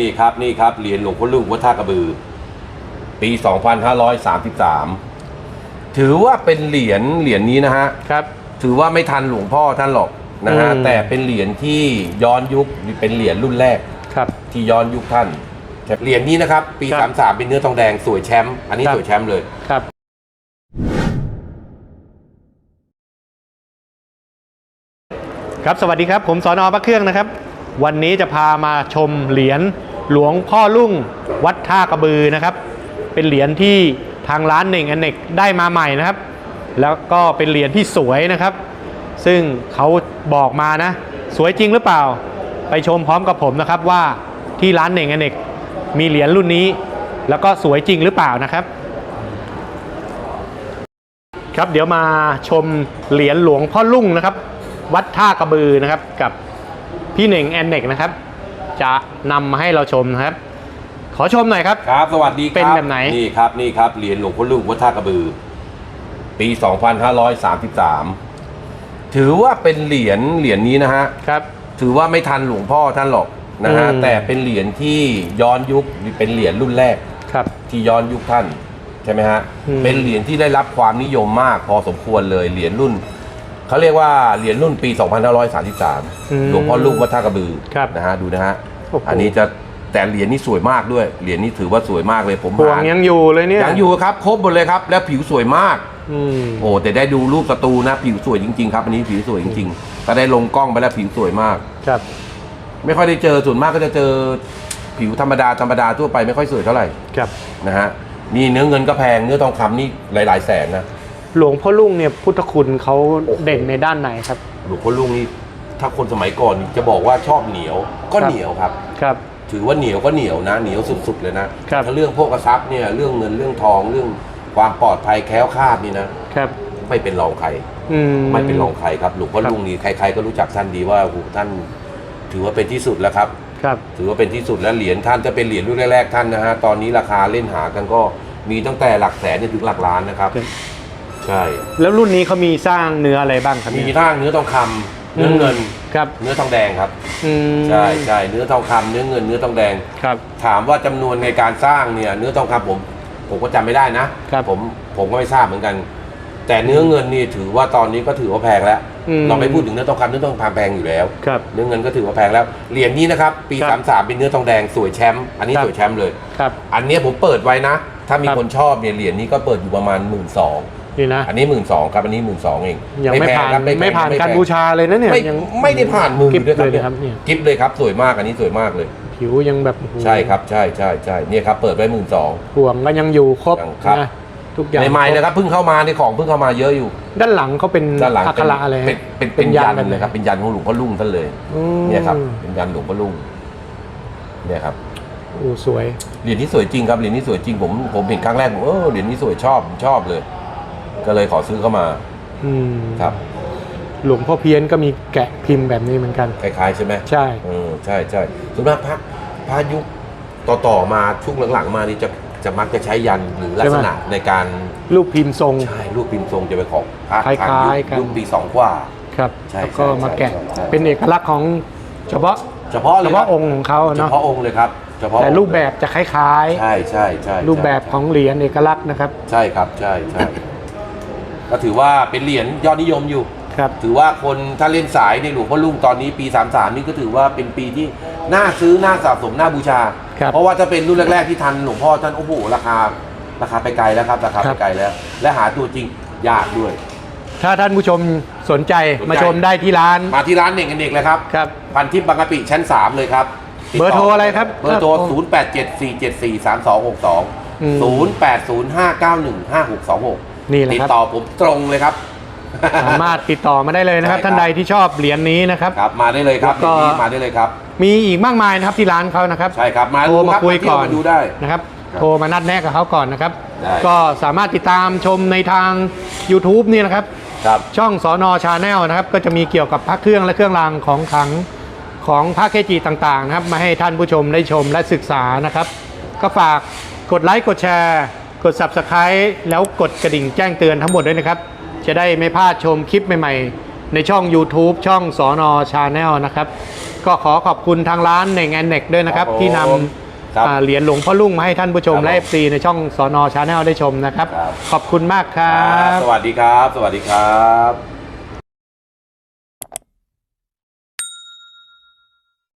นี่ครับนี่ครับเหรียญหลวงพ่อลุงวัดท่ากระบือ ปี 2533 ถือว่าเป็นเหรียญเหรียญนี้นะฮะครับ ถือว่าไม่ทันหลวงพ่อท่านหรอกนะฮะอืม แต่เป็นเหรียญที่ย้อนยุคเป็นเหรียญรุ่นแรก ครับ ที่ย้อนยุคท่านเหรียญนี้นะครับ ปี ครับ 33 เป็นเนื้อทองแดงสวยแชมป์อันนี้ครับ สวยแชมป์เลย ครับ ครับสวัสดีครับ ผมสอนอพระเครื่องนะครับ วันนี้จะพามาชมเหรียญ หลวงพ่อลุ่งวัดท่ากระบือนะครับ เป็นเหรียญที่ทางร้านเน่งอเนกได้มาใหม่นะครับ แล้วก็เป็นเหรียญที่สวยนะครับ ซึ่งเขาบอกมานะ สวยจริงหรือเปล่า ไปชมพร้อมกับผมนะครับว่าที่ร้านเน่งอเนกมีเหรียญรุ่นนี้ แล้วก็สวยจริงหรือเปล่านะครับ ครับเดี๋ยวมาชมเหรียญหลวงพ่อลุ่งนะครับ วัดท่ากระบือนะครับกับพี่เหน่งแอนเนกนะครับ จะนำมาให้เราชมนะครับ ขอชมหน่อยครับ ครับ สวัสดีครับเป็นแบบไหน นี่ครับ นี่ครับ เหรียญหลวงพ่อลุงวัดท่ากระบือ ปี 2533 ถือว่าเป็นเหรียญ เหรียญนี้นะฮะ ครับ ถือว่าไม่ทันหลวงพ่อท่านหรอกนะฮะ อืม แต่เป็นเหรียญที่ย้อนยุค เป็นเหรียญรุ่นแรก ครับ ที่ย้อนยุคท่าน ใช่ไหมฮะ อืม เป็นเหรียญที่ได้รับความนิยมมากพอสมควรเลย เหรียญรุ่น เขาเรียกว่าเหรียญรุ่นปี 2533 หลวงพ่อลุงวัดท่ากระบือครับนะฮะดูนะฮะโอ้โหอันนี้จะแต่เหรียญนี่สวยมากด้วย เหรียญนี้ถือว่าสวยมากเลยผมพวงหายังอยู่เลยเนี่ยยังอยู่ครับ ครบหมดเลยครับ แล้วผิวสวยมากอืมโอ้แต่ได้ดูรูปสตูนะ ผิวสวยจริงๆครับอันนี้ผิวสวยจริงๆถ้าได้ลงกล้องไปแล้วผิวสวยมากครับ ไม่ค่อยได้เจอส่วนมากก็จะเจอผิวธรรมดาธรรมดาทั่วไปไม่ค่อยสวยเท่าไหร่ครับนะฮะนี่เนื้อเงินก็แพงเนื้อทองคำนี่หลาย ๆ แสนนะ หลวงพ่อลุ่งเนี่ยพุทธคุณเขาเด่นในด้านไหนครับ หลวงพ่อลุงนี่ถ้าคนสมัยก่อนจะบอกว่าชอบเหนียวก็ครับ เหนียวครับ ครับ ถือว่าเหนียวก็เหนียวนะเหนียวสุดๆเลยนะครับ ถ้าเรื่องพวกกระซับเนี่ยเรื่องเงินเรื่องทองเรื่องความปลอดภัยแคล้วคลาดนี่นะครับไม่เป็นรองใคร อืม ไม่เป็นรองใครครับหลวงพ่อครับ ลุงนี่ใคร ๆ ก็รู้จักท่านดีว่าโอ้โหท่าน ถือว่าเป็นที่สุดแล้วครับ ครับ ถือว่าเป็นที่สุดแล้วเหรียญท่านจะเป็นเหรียญรุ่นแรกๆท่านนะฮะตอนนี้ราคาเล่นหากันก็มีตั้งแต่หลักแสนจนถึงหลักล้านนะครับ ครับ ใช่แล้วรุ่นนี้เขามีสร้างเนื้ออะไรบ้างครับมีเนี่ยทั้งเนื้อทองคำเนื้อเงิน ครับเนื้อทองแดงครับอืมใช่ใช่เนื้อทองคำเนื้อเงินเนื้อทองแดง ครับ ถามว่าจำนวนในการสร้างเนี่ยเนื้อทองคำผม ผมก็จำไม่ได้นะครับผมผมก็ไม่ทราบเหมือนกัน แต่เนื้อเงินนี่ถือว่าตอนนี้ก็ถือว่าแพงแล้ว อืม เราไม่พูดถึงเนื้อทองคำเนื้อทองคำแพงอยู่แล้ว ครับ เนื้อเงินก็ถือว่าแพงแล้ว เหรียญนี้นะครับ ปี ครับ33 เป็นเนื้อทองแดงสวยแชมป์อันนี้ครับ สวยแชมป์เลย ครับ อันเนี้ยผมเปิดไว้นะ ถ้ามีครับคนชอบเนี่ยเหรียญนี้ก็เปิดอยู่ประมาณหมื่นสอง นี่นะ อันนี้หมื่นสองครับอันนี้หมื่นสองเองยังไม่แพผ่านครับไม่แพงผ่านไม่การแพงบูชาเลยนะเนี่ยไม่ยังไม่ได้ผ่านมือกิ๊บด้วยเลยนะครับเนี่ยกิฟเลยครับสวยมากอันนี้สวยมากเลย ผิวยังแบบโอ้โหใช่ครับใช่ใช่ใช่เนี่ยครับเปิดไว้หมื่นสองห่วงก็ยังอยู่ครบยังครับนะทุกอย่างใหม่ๆนะครับเพิ่งเข้ามาในของเพิ่งเข้ามาเยอะอยู่ ด้านหลังเขาเป็นด้านหลังอักเป็ขนระอะไรเป็นเป็นเป็นยันแบบไหเลยครับเป็นยันของหลวงพ่อลุงท่านเลยอืมเนี่ยครับเป็นยันหลวงพ่อลุงเนี่ยครับโอ้สวยเหรียญนี้สวยจริงครับเหรียญนี้สวยจริงผมผมเห็นครั้งแรกผมเออเหรียญนี้สวยชอบผมชอบเลย ก็เลยขอซื้อเข้ามาอืมครับหลวงพ่อเพี้ยนก็มีแกะพิมพ์แบบนี้เหมือนกัน คล้ายๆใช่ไหมใช่ เออใช่ใช่ส่วนมากพระพระยุคต่อๆมาช่วงหลังๆ มานี่จะจะมักจะใช้ยันหรือลักษณะในการรูปพิมพ์ทรง ใช่รูปพิมพ์ทรงจะเป็นของพระคล้ายๆทางยุคกัน ยุคปีสองกว่า ครับใช่แล้วก็ใช่มาแกะใช่ใช่ เป็นเอกลักษณ์ของเฉพาะเฉพาะเลเฉยคพาะรับองค์ของเขาเฉเนาะพาะองค์เลยครับเฉพาะแต่องค์รูปแบบจะคล้ายใช่ใช่ใช่ๆรูปแบบของเหรียญเอกลักษณ์นะครับ ใช่ครับใช่ใช่ ก็ถือว่าเป็นเหรียญยอดนิยมอยู่ ครับ ถือว่าคนถ้าเล่นสายในหลวงพ่อลุงตอนนี้ปี 33 นี่ก็ถือว่าเป็นปีที่น่าซื้อน่าสะสมน่าบูชา ครับเพราะว่าจะเป็นรุ่นแรกๆที่ทันหลวงพ่อท่านโอ้โหราคาราคาไปไกลแล้วครับราคาครัไปบ ไกลแล้ว และหาตัวจริงยากด้วย ถ้าท่านผู้ชมสนใจสนใจ มาชมได้ที่ร้าน มาที่ร้านเน่งกันเอกเลยครับ ครับ พันทิพย์บางกะปิชั้น 3 เลยครับติดเบอร์โทรอะไรครับเบอร์โทร ครับ0 8 7 4 7 4 3 2 6อืม2 0 8 0 5 9 1 5 6 2 6 นี่แหละติดครับ ต่อผมตรงเลยครับสามารถติดต่อมาได้เลยนะครับใช่ครับท่านใดที่ชอบเหรียญนี้นะครับ ครับมาได้เลยครับแล้วก็เดี๋ยวนี้มาได้เลยครับ มีอีกมากมายนะครับที่ร้านเขานะครับใช่ครับมาโทรมารับคุยก่อนเที่วมาดูได้นะครับครับโทรมานัดแนะกับเขาก่อนนะครับ ได้ ก็สามารถติดตามชมในทาง YouTube นี่นะครับ ครับ ช่องสอนอชาแนลนะครับ ก็จะมีเกี่ยวกับพระเครื่องและเครื่องรางของขลังของพระเคจิต่างๆนะครับ มาให้ท่านผู้ชมได้ชมและศึกษานะครับ ก็ฝากกดไลค์กดแชร์ กด Subscribe แล้วกดกระดิ่งแจ้งเตือนทั้งหมดด้วยนะครับ จะได้ไม่พลาดชมคลิปใหม่ๆ ในช่อง YouTube ช่องสอนอชาแนลนะครับ ก็ขอขอบคุณทางร้านในงานเน็กด้วยนะครับ ครับผมที่นครับำอ่าเหรียญหลวงพ่อลุ่งมาให้ท่านผู้ชมครับและเอฟซีในช่องสอนอชาแนลได้ชมนะครับ ครับ ขอบคุณมากครับ สวัสดีครับ สวัสดีครับ